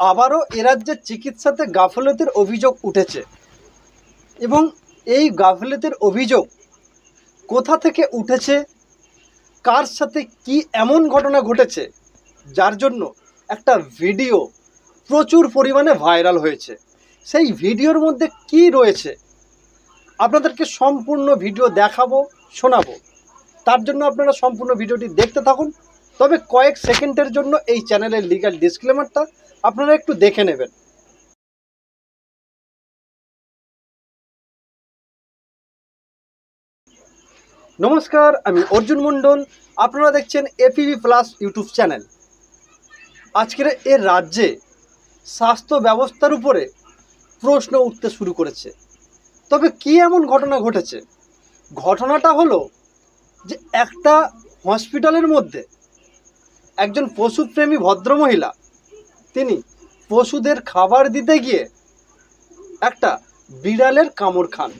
আবারও এরাজ্যে চিকিৎসাতে গাফলতির অভিযোগ উঠেছে। এবং এই গাফলতির অভিযোগ কোথা থেকে উঠেছে? কার সাথে কি এমন ঘটনা ঘটেছে? যার জন্য একটা ভিডিও প্রচুর পরিমাণে ভাইরাল হয়েছে। সেই ভিডিওর মধ্যে কি রয়েছে? আপনাদেরকে সম্পূর্ণ ভিডিও দেখাবো, শোনাবো। তার জন্য আপনারা সম্পূর্ণ ভিডিওটি দেখতে থাকুন। তবে কয়েক সেকেন্ডের জন্য এই চ্যানেলের লিগাল ডিসক্লেমারটা আপনারা একটু দেখে নেবেন। নমস্কার, আমি অর্জুন মণ্ডল। আপনারা দেখছেন এপিভি প্লাস ইউটিউব চ্যানেল। আজকের এ রাজ্যে স্বাস্থ্য ব্যবস্থার উপরে প্রশ্ন উঠতে শুরু করেছে। তবে কি এমন ঘটনা ঘটেছে? ঘটনাটা হলো যে একটা হসপিটালের মধ্যে একজন পশুপ্রেমী ভদ্রমহিলা তিনি পশুদের খাবার দিতে গিয়ে একটা বিড়ালের কামড় খান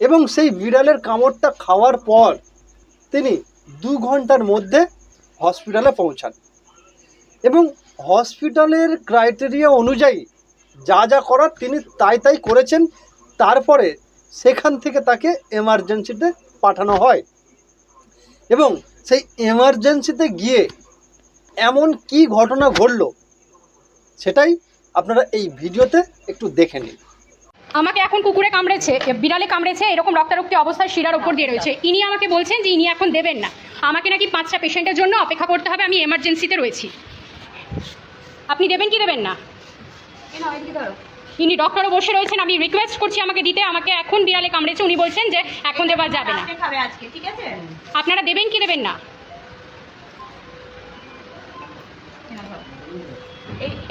এবং সেই বিড়ালের কামড়টা খাওয়ার পর তিনি দু ঘণ্টার মধ্যে হসপিটালে পৌঁছান এবং হসপিটালের ক্রাইটেরিয়া অনুযায়ী যা যা করার তিনি তাই তাই করেছেন, তারপরে সেখান থেকে তাকে এমার্জেন্সিতে পাঠানো হয় এবং সেই এমার্জেন্সিতে গিয়ে এমন কি ঘটনা ঘটলো সেটাই আপনারা এই ভিডিওতে একটু দেখে নিন। আমাকে এখন কুকুরে কামড়েছে বিড়ালে কামড়েছে এরকম রক্তারক্তি অবস্থায় শিরার উপর দিয়ে রয়েছে। ইনি আমাকে বলছেন যে ইনি এখন দেবেন না। আমাকে নাকি পাঁচটা পেশেন্টের জন্য অপেক্ষা করতে হবে আমি এমার্জেন্সিতে রয়েছি। আপনি দেবেন কি দেবেন না? ইনি ডক্টরও বসে রয়েছেন আমি রিকোয়েস্ট করছি আমাকে দিতে আমাকে এখন বিড়ালে কামড়েছে উনি বলছেন যে এখন দেওয়া যাবে না। রাতে খাবে আজকে ঠিক আছে? আপনারা দেবেন কি দেবেন না?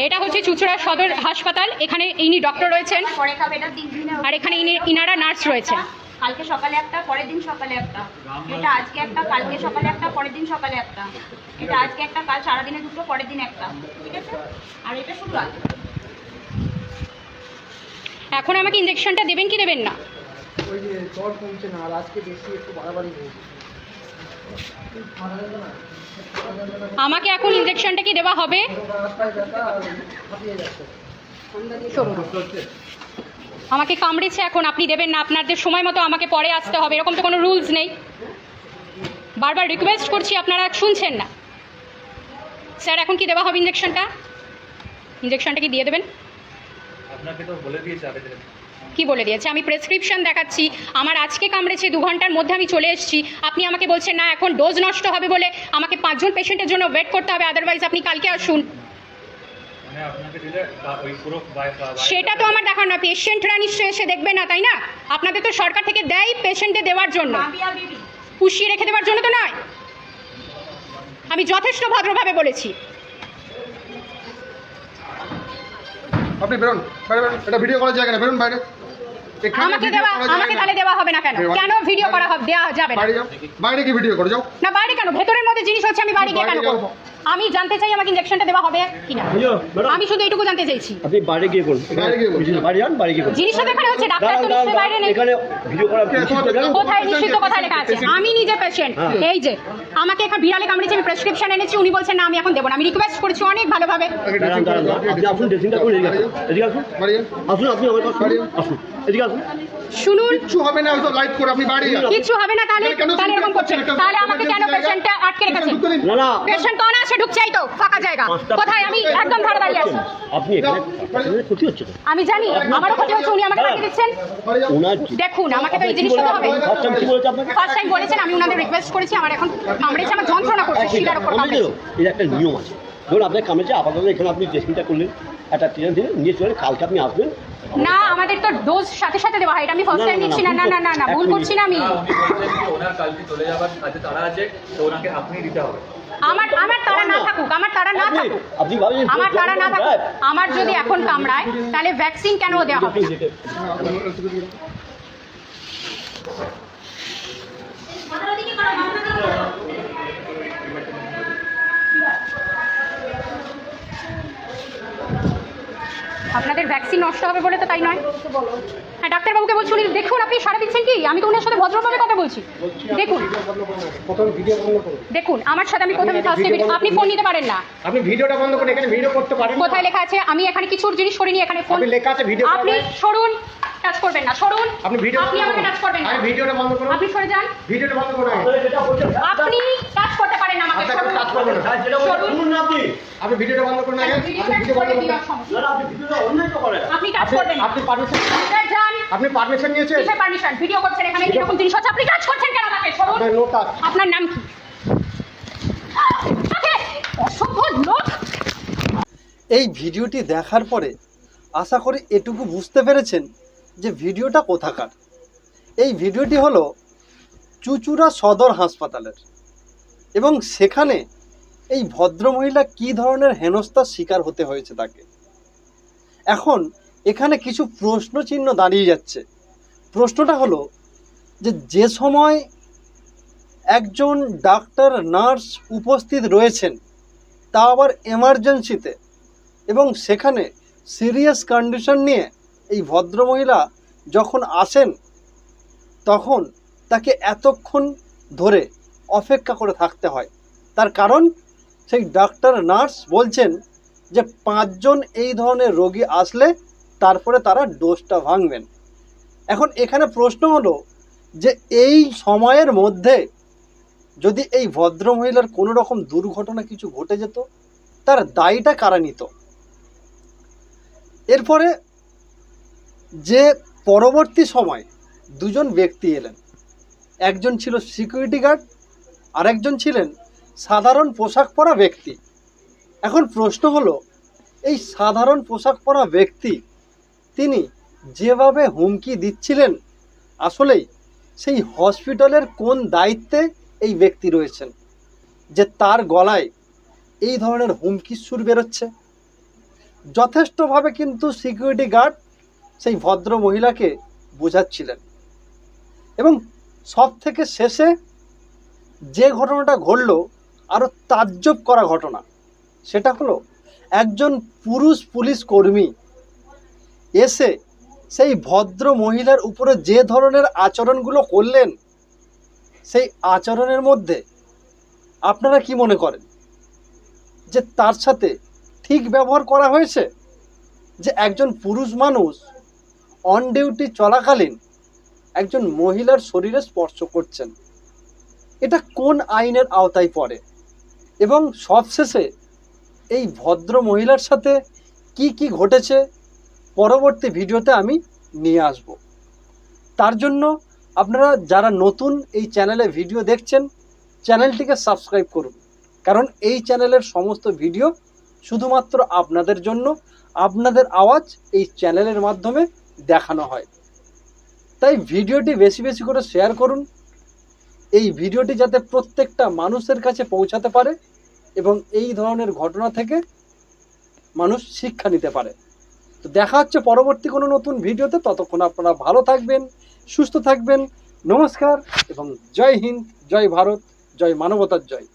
এটা হচ্ছে চুচুড়া সদর হাসপাতাল। এখানে ইনি ডক্টর রয়েছেন। আর এখানে ইনি ইনারা নার্স রয়েছে কালকে সকালে একটা পরের দিন সকালে একটা। এটা আজকে একটা কালকে সকালে একটা পরের দিন সকালে একটা। এটা আজকে একটা কাল সারাদিনে দুটো পরের দিন একটা। ঠিক আছে? আর এটা শুধু এখন আমাকে ইঞ্জেকশনটা দেবেন কি দেবেন না? ওই যে জ্বর কমছে না আর আজকে বেশি একটু বাড়াবাড়ি হয়েছে। আমাকে এখন ইঞ্জেকশনটা কি দেওয়া হবে? আমাকে কামড়েছে এখন, আপনি দেবেন না, আপনাদের সময় মতো আমাকে পরে আসতে হবে, এরকম তো কোনো রুলস নেই। বারবার রিকোয়েস্ট করছি, আপনারা শুনছেন না। স্যার, এখন কি দেওয়া হবে ইঞ্জেকশনটা ইঞ্জেকশনটা কি দিয়ে দেবেন? আপনাকে তো বলে দিয়েছে আগে কি বলে দিয়েছে? আমি প্রেসক্রিপশন দেখাচ্ছি আমার আজকে কামড়েছে দু ঘণ্টার মধ্যে আমি চলে এসেছি। আপনি আমাকে বলছেন না এখন ডোজ নষ্ট হবে বলে আমাকে পাঁচজন পেশেন্টের জন্য ওয়েট করতে হবে আদারওয়াইজ আপনি কালকে আসুন। মানে আপনাকে দিলে বা- ওই পুরো বাই- বা- বাই- সেটা তো আমার দেখার না পেশেন্টরা নিশ্চয়ই এসে দেখবে না তাই না? আপনাদের তো সরকার থেকে দেয় পেশেন্টে দেওয়ার জন্য। পুষিয়ে রেখে দেওয়ার জন্য তো নয়। আমি যথেষ্ট ভদ্রভাবে বলেছি। আপনি বেরোন বাইরে বেরোন এটা ভিডিও করার জায়গা না বেরোন বাইরে। আমাকে দেওয়া আমাকে। তাহলে দেওয়া হবে না কেন? কেন ভিডিও করা হবে? দেওয়া যাবে না। বাইরে যাও। বাইরে কি ভিডিও করো যাও। না বাইরে কেন? ভেতরের মধ্যে জিনিস হচ্ছে আমি বাইরে গিয়ে কেন করব? আমি জানতে চাই আমাকে ইঞ্জেকশনটা দেওয়া হবে কিনা। আমি শুধু এইটুকু জানতে চাইছি। আপনি বাইরে গিয়ে করুন বাইরে গিয়ে করুন। বাইরে যান বাইরে গিয়ে করুন জিনিসটা তো এখানে হচ্ছে ডাক্তার তো নিশ্চয়ই বাইরে নেই। এখানে ভিডিও করা? কোথায় নিষিদ্ধ কথা লেখা আছে? আমি নিজে পেশেন্ট হ্যাঁ। এই যে আমাকে এখানে বিড়ালে কামড়েছে আমি প্রেসক্রিপশন এনেছি উনি বলছেন না আমি এখন দেবো না। আমি রিকোয়েস্ট করেছি অনেক ভালোভাবে। আপনি আসুন ড্রেসিংটা করে এদিকে আসুন। এদিকে আসুন। বাড়ি যান। আসুন আপনি আমার কাছে বাড়ি আসুন। এদিকে আসুন। শুনুন। কিচ্ছু হবে না হয়তো লাইভ করে আপনি বাড়ি যান। কিছু হবে না তাহলে তাহলে এরকম করছেন? তাহলে আমাকে কেন পেশেন্টটা? আটকে রেখেছেন? দিন। না। কোন ঢুকছেই তো ফাঁকা জায়গা। কোথায়? আমি একদম ধারে দাঁড়িয়ে আছি। আপনি এখানে ক্ষতি হচ্ছে তো আমি জানি আমারও ক্ষতি হচ্ছে উনি আমাকে পাঠিয়ে দিচ্ছেন। দেখুন আমাকে তো এই কি জিনিসটা তো হবে। ফার্স্ট টাইম কি বলেছে আপনাকে? ফার্স্ট টাইম বলেছেন আমি ওনাদের রিকোয়েস্ট করেছি আমার এখন কামড়েছে আমার যন্ত্রণা করছে শিরার উপর কামড়েছে। এর একটা নিয়ম আছে। ধরুন আপনার কামেছে আপাতত এখানে আপনি ড্রেসিংটা করলেন একটা ট্রেন দিলেন নিয়ে চলে কালকে আপনি আসবেন না আমাদের তো ডোজ সাথে সাথে দেওয়া হয় এটা আমি ফার্স্ট টাইম নিচ্ছি না না না না না ভুল করছি না আমি। ওনার কালকে চলে যাবার কাজে তারা আছে তো ওনাকে আপনি দিতে হবে। আমার আমার তারা না থাকুক আমার তারা না থাকুক। আমার তারা না থাকুক। আমার যদি এখন কামড়ায় তাহলে ভ্যাকসিন কেন দেওয়া হবে? আপনাদের ভ্যাকসিন নষ্ট হবে বলে তো তাই নয়। হ্যাঁ ডাক্তারবাবুকে বলছি উনি দেখুন আপনি সারা দিচ্ছেন কি? আমি তো ওনার সাথে ভদ্রভাবে কথা বলছি। দেখুন। দেখুন আমার সাথে আমি প্রথমে ফার্স্টে আপনি ফোন নিতে পারেন না। আপনি ভিডিওটা বন্ধ করুন এখানে ভিডিও করতে পারেন কোথায় লেখা আছে? আমি এখানে কিছু জিনিস করিনি এখানে ফোন আপনি লেখা আছে ভিডিও আপনি সরুন। টাচ করবেন না। সরুন আপনি ভিডিও আপনি আমাকে টাচ করবেন না। আপনি ভিডিওটা বন্ধ করুন। আপনি সরে যান। ভিডিওটা বন্ধ করুন আপনি টাচ করতে পারেন না আমাকে সরুন। টাচ করবেন না। সরুন। শুনুন না আপনি। আপনি ভিডিওটা বন্ধ করুন আগে। ভিডিও আপনি ভিডিও বন্ধ করুন। না, আপনি ভিডিওটা অন্যায় তো করেন। আপনি টাচ করবেন না। আপনি পারমিশন সরে যান। আপনি পারমিশন নিয়েছেন? কিসের পারমিশন ভিডিও করছেন এখানে এরকম জিনিস হচ্ছে? আপনি টাচ করছেন কেন আমাকে? সরুন। আপনার নো টাচ আপনার নাম কি? অসভ্য লোক। এই ভিডিওটি দেখার পরে আশা করি এটুকু বুঝতে পেরেছেন যে ভিডিওটা কোথাকার। এই ভিডিওটি হলো চুচুড়া সদর হাসপাতালের। এবং সেখানে এই ভদ্রমহিলা কী ধরনের হেনস্থার শিকার হতে হয়েছে তাকে? এখন এখানে কিছু প্রশ্ন চিহ্ন দাঁড়িয়ে যাচ্ছে। প্রশ্নটা হলো যে যে সময় একজন ডাক্তার, নার্স উপস্থিত রয়েছেন, তা আবার এমার্জেন্সিতে এবং সেখানে সিরিয়াস কন্ডিশন নিয়ে এই ভদ্রমহিলা যখন আসেন, তখন তাকে এতক্ষণ ধরে অপেক্ষা করে থাকতে হয়। তার কারণ, সেই ডাক্তার নার্স বলছেন যে, পাঁচজন এই ধরনের রোগী আসলে তারপরে তারা ডোজটা ভাঙবেন। এখন এখানে প্রশ্ন হলো যে, এই সময়ের মধ্যে যদি এই ভদ্রমহিলার কোনো রকম দুর্ঘটনা কিছু ঘটে যেত, তার দায়টা কারা নিত? এরপরে যে পরবর্তী সময় দুজন ব্যক্তি এলেন। একজন ছিল সিকিউরিটি গার্ড আর একজন ছিলেন সাধারণ পোশাক পরা ব্যক্তি। এখন প্রশ্ন হলো, এই সাধারণ পোশাক পরা ব্যক্তি তিনি যেভাবে হুমকি দিচ্ছিলেন, আসলেই সেই হসপিটালের কোন দায়িত্বে এই ব্যক্তি রয়েছেন? যে তার গলায় এই ধরনের হুমকির সুর বেরোচ্ছে? যথেষ্টভাবে কিন্তু সিকিউরিটি গার্ড সেই ভদ্র মহিলাকে বোঝাচ্ছিলেন। এবং সব থেকে শেষে যে ঘটনাটা ঘটলো আরও তাজ্জব করা ঘটনা, সেটা হলো একজন পুরুষ পুলিশ কর্মী এসে সেই ভদ্র মহিলার উপরে যে ধরনের আচরণগুলো করলেন, সেই আচরণের মধ্যে আপনারা কি মনে করেন? যে তার সাথে ঠিক ব্যবহার করা হয়েছে? যে একজন পুরুষ মানুষ অন ডিউটি চলাকালীন একজন মহিলার শরীরে স্পর্শ করছেন। এটা কোন আইনের আওতায় পড়ে? এবং সবশেষে এই ভদ্র মহিলার সাথে কি কি ঘটেছে? পরবর্তী ভিডিওতে আমি নিয়ে আসব। তার জন্য আপনারা যারা নতুন এই চ্যানেলে ভিডিও দেখছেন, চ্যানেলটিকে সাবস্ক্রাইব করুন। কারণ এই চ্যানেলের সমস্ত ভিডিও শুধুমাত্র আপনাদের জন্য। আপনাদের আওয়াজ এই চ্যানেলের মাধ্যমে দেখানো হয়। তাই ভিডিওটি বেশি বেশি করে শেয়ার করুন। এই ভিডিওটি যাতে প্রত্যেকটা মানুষের কাছে পৌঁছাতে পারে এবং এই ধরনের ঘটনা থেকে মানুষ শিক্ষা নিতে পারে। তো দেখা হচ্ছে পরবর্তী কোনো নতুন ভিডিওতে। ততক্ষণ আপনারা ভালো থাকবেন, সুস্থ থাকবেন। নমস্কার এবং জয় হিন্দ, জয় ভারত, জয় মানবতার জয়।